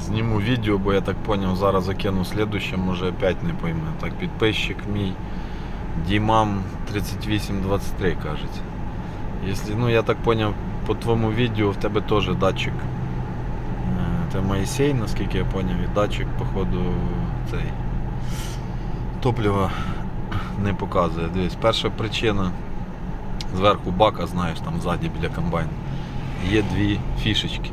Зніму відео, бо я так зрозумів, зараз закину слідуще, може опять не пойме. Так, підписчик мій Дімам 3823 кажеться. Якщо, ну я так зрозумів, по твоєму відео в тебе теж датчик. Це Моїсей, наскільки я зрозумів, і датчик, походу, цей топлива не показує. Дивись, перша причина зверху бака, знаєш, там ззаді біля комбайну, є дві фішечки.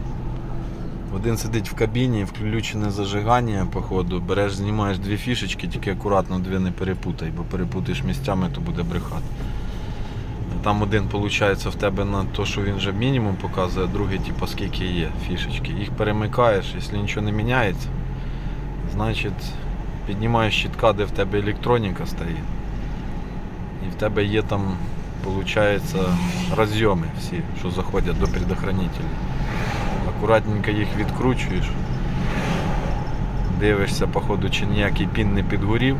Один сидить в кабіні, включене зажигання, походу, береш, знімаєш дві фішечки, тільки акуратно дві не перепутай, бо перепутаєш місцями, то буде брехати. Там один, виходить, в тебе на те, що він вже мінімум показує, а другий, типу, скільки є фішечки. Їх перемикаєш, якщо нічого не міняється, значить піднімаєш щитка, де в тебе електроніка стоїть. І в тебе є там, виходить, розйоми всі, що заходять до предохранителя. Акуратненько їх відкручуєш. Дивишся, походу, чи ніякий пін не підгорів. Е,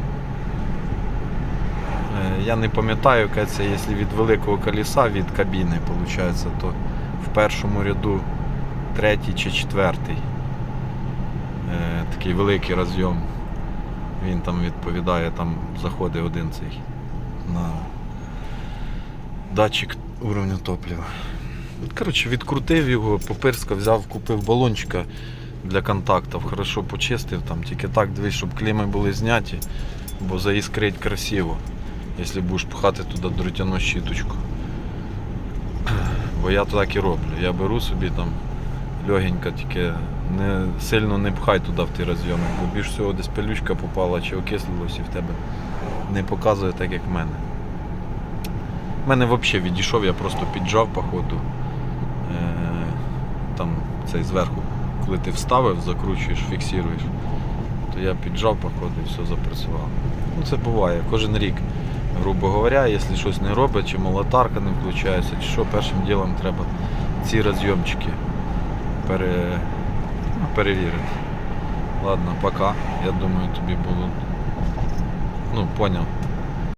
Я не пам'ятаю, це, якщо від великого колеса від кабіни, виходить, то в першому ряду третій чи четвертий. Е, Такий великий розйом. Він там відповідає, там заходить один цей на датчик уровня топлива. От, Коротше, відкрутив його, попирска взяв, купив балончика для контактів, хорошо почистив, там тільки так дивись, щоб кліми були зняті, бо заіскрить красиво, якщо будеш пхати туди дротяну щіточку. Бо я так і роблю. Я беру собі там легенько, тільки не, сильно не пхай туди в ті розйоми, бо більш всього десь пилючка попала чи окислилось і в тебе не показує так, як в мене. У мене взагалі відійшов, я просто піджав по ходу. Е, там цей зверху, коли ти вставив, закручуєш, фіксуєш, то я піджав по ходу і все запрацювало. Ну це буває кожен рік. Грубо говоря, якщо щось не робить, чи молотарка не включається, чи що, першим ділом треба ці розйомчики пере... ну, перевірити. Ладно, пока. Я думаю, тобі було. Ну, поняв.